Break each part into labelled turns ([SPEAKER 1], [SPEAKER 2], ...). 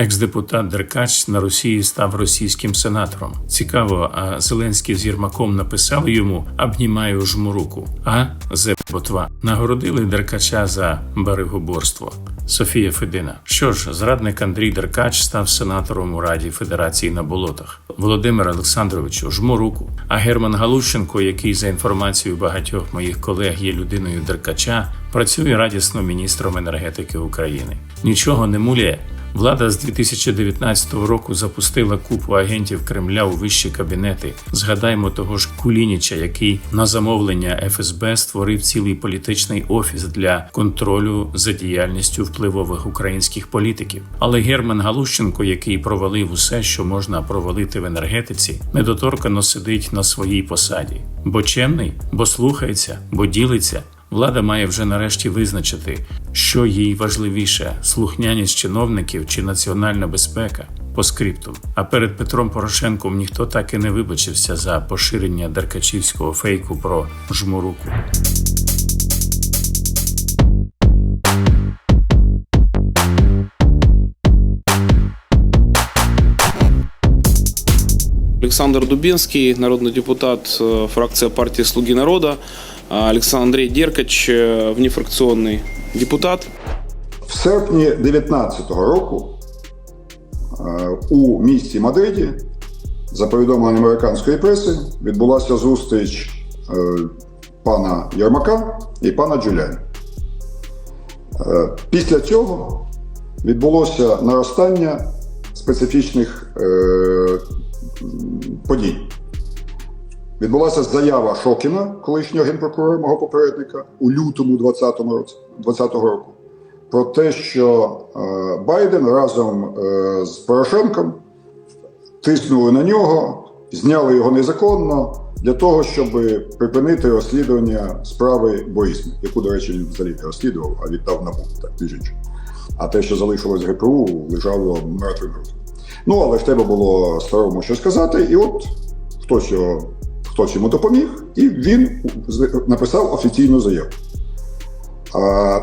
[SPEAKER 1] Екс-депутат Деркач на Росії став російським сенатором. Цікаво, а Зеленський з Єрмаком написали йому «Обнімаю жму руку». А зе ботва нагородили Деркача за берегоборство. Софія Федина. Що ж, зрадник Андрій Деркач став сенатором у Раді Федерації на болотах. Володимир Олександровичу, жму руку. А Герман Галущенко, який за інформацією багатьох моїх колег є людиною Деркача, працює радісно міністром енергетики України. Нічого не муляє. Влада з 2019 року запустила купу агентів Кремля у вищі кабінети. Згадаймо того ж Кулініча, який на замовлення ФСБ створив цілий політичний офіс для контролю за діяльністю впливових українських політиків. Але Герман Галущенко, який провалив усе, що можна провалити в енергетиці, недоторкано сидить на своїй посаді. Бо чемний, бо слухається, бо ділиться. Влада має вже нарешті визначити, що їй важливіше слухняність чиновників чи національна безпека по скрипту. А перед Петром Порошенком ніхто так і не вибачився за поширення деркачівського фейку про жмуруку.
[SPEAKER 2] Александр Дубинский, народный депутат, э, фракция партии «Слуги народа». А Александр Андрей Деркач, э, депутат.
[SPEAKER 3] В серпні 2019 року е, у місті Мадриді, за повідомленням американської преси, відбулася зустріч е, пана Єрмака і пана Джуляні. Е, Після цього відбулося наростання специфічних подій. Відбулася заява Шокіна, колишнього генпрокурора мого попередника, у лютому 2020 році, 2020 року, про те, що е, Байден разом е, з Порошенком тиснули на нього, зняли його незаконно для того, щоб припинити розслідування справи Борисми, яку, до речі, він взагалі не розслідував, а віддав НАБУ, так між іншим. А те, що залишилось ГПУ, лежало мертвим грудом. Ну, але в тебе було старому що сказати, і от хтось його. Хтось йому допоміг, і він написав офіційну заяву. А,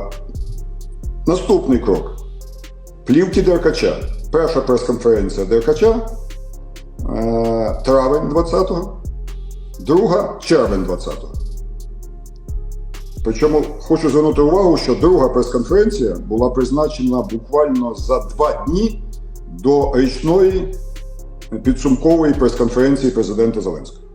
[SPEAKER 3] наступний крок. Плівки Деркача. Перша прес-конференція Деркача е, травень 20-го, друга червень 20-го. Причому хочу звернути увагу, що друга прес-конференція була призначена буквально за два дні до річної підсумкової прес-конференції президента Зеленського.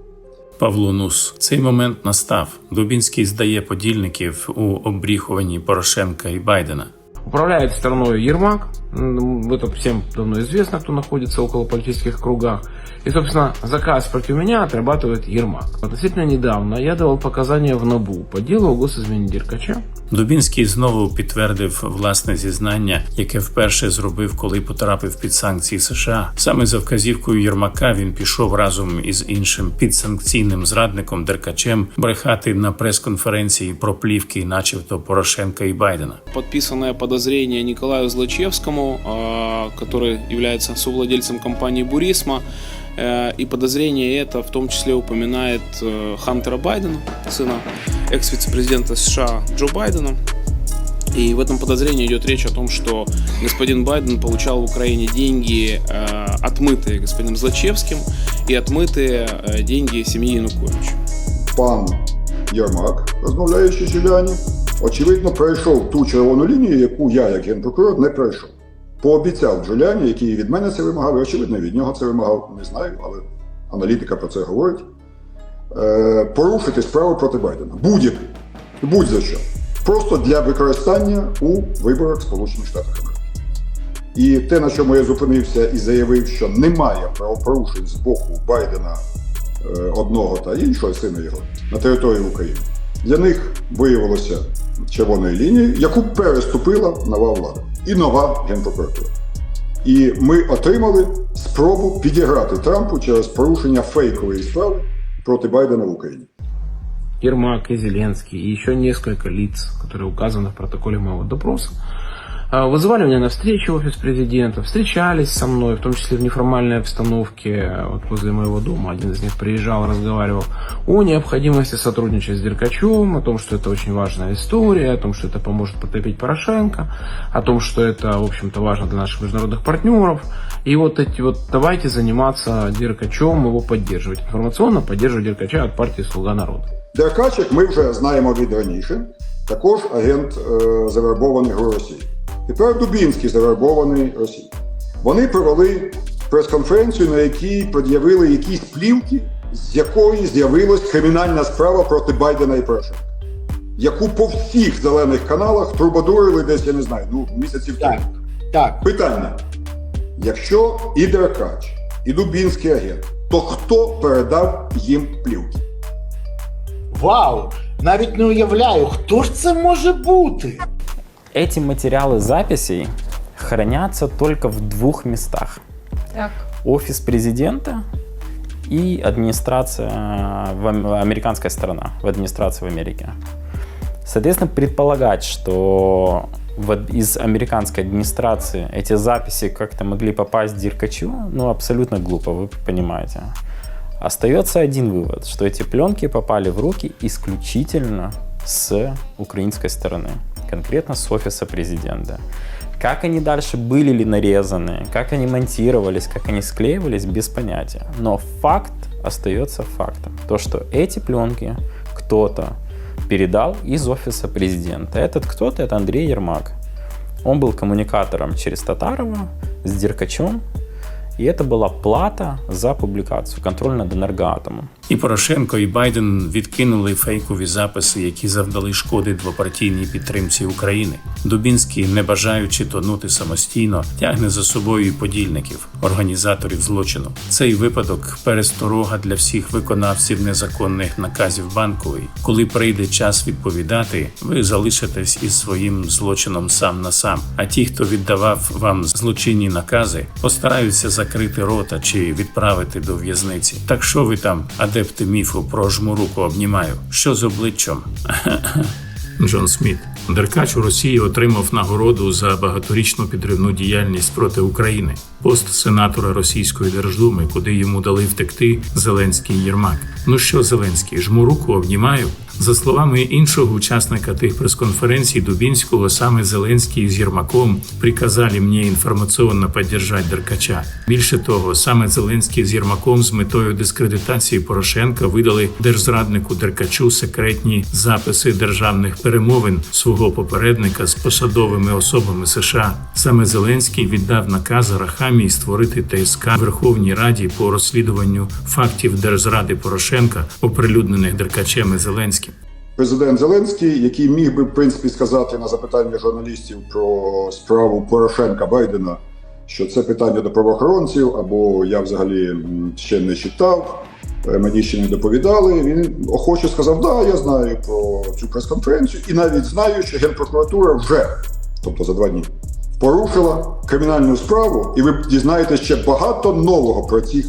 [SPEAKER 1] Павло Нус. Цей момент настав. Дубінський здає подільників у обріхуванні Порошенка і Байдена.
[SPEAKER 4] Управляють стороною Ермак, М, это всем давно известно, кто находится около политических кругах. И, собственно, заказ против меня отрабатывает Ермак. Относительно недавно я давал показания в НАБУ по делу о госизмене Деркача.
[SPEAKER 1] Дубінський знову підтвердив власне зізнання, яке вперше зробив, коли потрапив під санкції США. Саме за вказівкою Єрмака він пішов разом із іншим підсанкційним зрадником Деркачем брехати на прес-конференції про плівки, начебто Порошенка і Байдена.
[SPEAKER 2] Подписанное подозрение Николаю Злачевскому, а, который является совладельцем компании «Бурисма». Э, И подозрение это в том числе упоминает э, Хантера Байдена, сына экс-вице-президента США Джо Байдена. И в этом подозрении идет речь о том, что господин Байден получал в Украине деньги, э, отмытые господином Злачевским, и отмытые э, деньги семьи Януковича.
[SPEAKER 3] пан Єрмак, розмовляючи з Джуляні, очевидно, пройшов ту червону лінію, яку я, як генпрокурор, не пройшов. Пообіцяв Джуляні, який від мене це вимагав, і очевидно, від нього це вимагав, не знаю, але аналітика про це говорить. Е, порушити справу проти Байдена. Будь-яку. Будь-за що. Просто для використання у виборах Сполучених Штатів Америки. І те, на чому я зупинився і заявив, що немає правопорушень з боку Байдена е, одного та іншого сина його на території України, для них виявилося червоною лінії, яку переступила нова влада і нова генпрокуратура. І ми отримали спробу підіграти Трампу через порушення фейкової справи проти Байдена в Україні.
[SPEAKER 4] Ермак и Зеленский, и еще несколько лиц, которые указаны в протоколе моего допроса, Вызывали меня на встречу в офис президента, встречались со мной, в том числе в неформальной обстановке, вот возле моего дома. Один из них приезжал, разговаривал о необходимости сотрудничать с Деркачевым, о том, что это очень важная история, о том, что это поможет потопить Порошенко, о том, что это, в общем-то, важно для наших международных партнеров. И вот эти вот давайте заниматься Деркачевым, его поддерживать. Информационно поддерживать Деркача от партии «Слуга народа».
[SPEAKER 3] Деркач, як ми вже знаємо від раніше, також агент е, завербований у Росії. Тепер Дубінський завербований Росією. Вони провели прес-конференцію, на якій пред'явили якісь плівки, з якої з'явилась кримінальна справа проти Байдена і Порошенка, яку по всіх зелених каналах трубадурили десь, я не знаю, ну місяців
[SPEAKER 5] Так.
[SPEAKER 3] тому.
[SPEAKER 5] Так,
[SPEAKER 3] Питання: якщо і Деркач, і Дубінський агент, то хто передав їм плівки?
[SPEAKER 5] вау! Навіть не уявляю, хто ж це може бути?
[SPEAKER 6] Эти материалы записей хранятся только в двух местах.
[SPEAKER 7] Так.
[SPEAKER 6] Офис президента и администрация, в ам- американская сторона, в администрации в Америке. Соответственно, предполагать, что в ад- из американской администрации эти записи как-то могли попасть Диркачу, ну, абсолютно глупо, вы понимаете. Остается один вывод, что эти пленки попали в руки исключительно с украинской стороны, конкретно с офиса президента. Как они дальше были ли нарезаны, как они монтировались, как они склеивались, без понятия. Но факт остается фактом. То, что эти пленки кто-то передал из офиса президента. Этот кто-то, это Андрей Ермак. Он был коммуникатором через Татарова с Деркачем. И это была плата за публикацию, контроль над энергоатомом.
[SPEAKER 1] І Порошенко, і Байден відкинули фейкові записи, які завдали шкоди двопартійній підтримці України. Дубінський, не бажаючи тонути самостійно, тягне за собою і подільників, організаторів злочину. Цей випадок пересторога для всіх виконавців незаконних наказів банкової. Коли прийде час відповідати, ви залишитесь із своїм злочином сам на сам. А ті, хто віддавав вам злочинні накази, постараються закрити рота чи відправити до в'язниці. Так що ви там, адепти міфу про жмуруку обнімаю? Що з обличчям? Джон Сміт. Деркач у Росії отримав нагороду за багаторічну підривну діяльність проти України. Пост сенатора Російської Держдуми, куди йому дали втекти Зеленський Єрмак. Ну що, Зеленський, жму руку обнімаю. За словами іншого учасника тих прес-конференцій Дубінського, саме Зеленський з Єрмаком приказали мені інформаційно підтримати Деркача. Більше того, саме Зеленський з Єрмаком з метою дискредитації Порошенка видали держзраднику Деркачу секретні записи державних перемовин свого попередника з посадовими особами США. Саме Зеленський віддав наказ Рахамії створити ТСК Верховній Раді по розслідуванню фактів держзради Порошенка, оприлюднених Деркачем і Зеленським.
[SPEAKER 3] Президент Зеленський, який міг би в принципі сказати на запитання журналістів про справу Порошенка Байдена, що це питання до правоохоронців, або я взагалі ще не читав, е, мені ще не доповідали. Він охоче сказав: Да, я знаю про цю прес-конференцію, і навіть знаю, що Генпрокуратура вже, тобто за два дні, порушила кримінальну справу, і ви дізнаєтесь ще багато нового про цих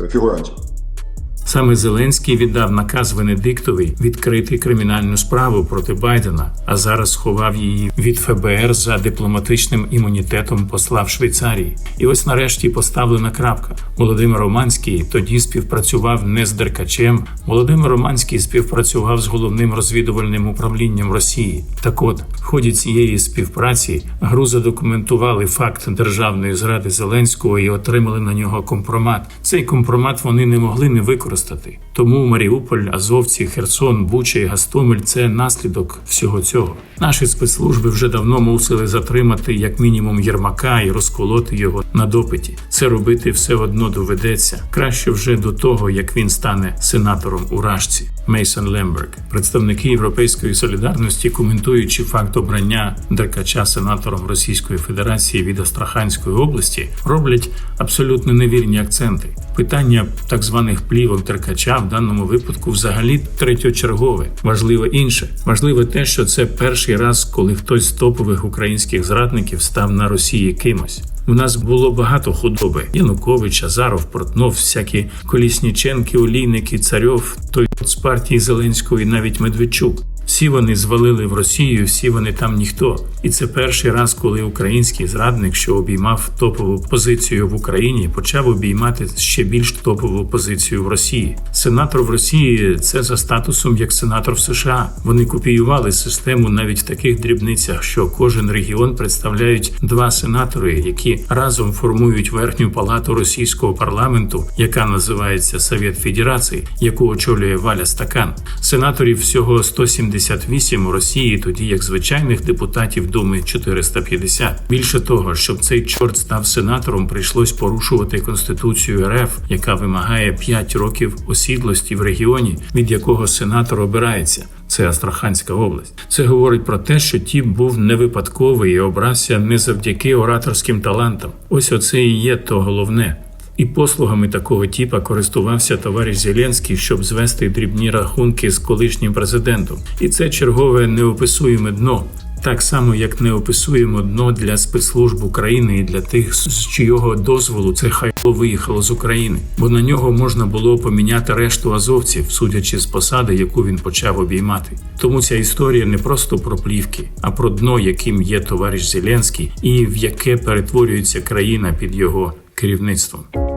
[SPEAKER 3] е, фігурантів.
[SPEAKER 1] Саме Зеленський віддав наказ Венедиктові відкрити кримінальну справу проти Байдена, а зараз сховав її від ФБР за дипломатичним імунітетом посла в Швейцарії. І ось нарешті поставлена крапка. Володимир Романський тоді співпрацював не з Деркачем. Володимир Романський співпрацював з головним розвідувальним управлінням Росії. Так от, в ході цієї співпраці ГРУ задокументували факт державної зради Зеленського і отримали на нього компромат. Цей компромат вони не могли не використати. Тому Маріуполь, Азовці, Херсон, Буча і Гастомель це наслідок всього цього. Наші спецслужби вже давно мусили затримати як мінімум Єрмака і розколоти його на допиті. Це робити все одно доведеться краще вже до того, як він стане сенатором у Рашці. Мейсон Лемберг, представники Європейської солідарності, коментуючи факт обрання Деркача сенатором Російської Федерації від Астраханської області, роблять абсолютно невірні акценти. Питання так званих плівок Деркача в даному випадку взагалі третьочергове. Важливо інше. Важливо те, що це перший раз, коли хтось з топових українських зрадників став на Росії кимось. У нас було багато худоби: Янукович, Азаров, Портнов, всякі Колісніченки, Олійники, Царьов, той з партії Зеленського і навіть Медведчук. Всі вони звалили в Росію, всі вони там ніхто. І це перший раз, коли український зрадник, що обіймав топову позицію в Україні, почав обіймати ще більш топову позицію в Росії. Сенатор в Росії це за статусом як сенатор в США. Вони копіювали систему навіть в таких дрібницях, що кожен регіон представляють два сенатори, які разом формують верхню палату російського парламенту, яка називається Совет Федерації, яку очолює Валя Стакан. Сенаторів всього 178 у Росії, тоді як звичайних депутатів Думи 450. Більше того, щоб цей чорт став сенатором, прийшлось порушувати конституцію РФ, яка вимагає 5 років осідлості в регіоні, від якого сенатор обирається. Це Астраханська область. Це говорить про те, що тіп був не випадковий і обрався не завдяки ораторським талантам. Ось оце і є то головне. І послугами такого типа користувався товариш Зеленський, щоб звести дрібні рахунки з колишнім президентом. І це чергове неописуєме дно. Так само, як не описуємо дно для спецслужб України і для тих, з чийого дозволу це хайло виїхало з України, бо на нього можна було поміняти решту азовців, судячи з посади, яку він почав обіймати. Тому ця історія не просто про плівки, а про дно, яким є товариш Зеленський, і в яке перетворюється країна під його керівництвом.